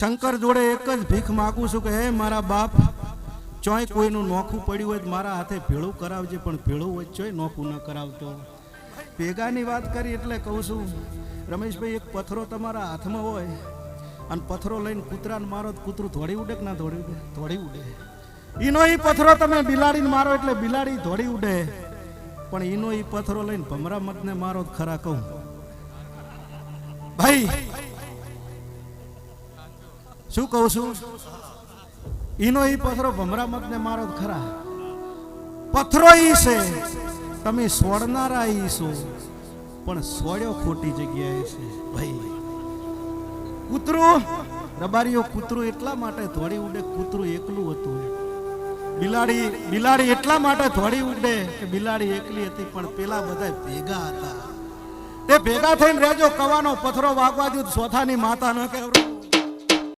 શંકર જોડે એક જ ભીખ માગું છું કે, હે મારા બાપ, ચોય કોઈનું નોખું પડ્યું હોય મારા હાથે ભેળું કરાવજે, પણ ભેળું હોય ચોય નોખું ન કરાવતો. ભેગાની વાત કરી એટલે કહું છું, રમેશભાઈ, એક પથરો તમારા હાથમાં હોય અને પથરો લઈને કૂતરાને મારો કૂતરું ધોળી ઉડે કે ના ધોળી ઉડે? ધોળી ઉડે. એનો એ પથરો તમે બિલાડીને મારો એટલે બિલાડી ધોળી ઉડે. પણ એનો એ પથરો લઈને ભમરા મતને મારો ખરા કહું. ભાઈ શું કહું છું? એનો એ પથરો ભમરા મતને મારો ખરા. પથરો ઈ છે. તમે સોડનારા ઈ પણ સોડ્યો ખોટી જગ્યાએ છે. ભાઈ, કૂતરું, રબારીઓ, કૂતરું એટલા માટે ધોળી ઉડે કૂતરું એકલું હતું. બિલાડી બિલાડી એટલા માટે ધોળી ઉડે કે બિલાડી એકલી હતી, પણ પેલા બધા ભેગા હતા. તે ભેગા થઈને રેજો કવાનો પથરો વાગવા દીધું સોથાની માતા ન કહેવાય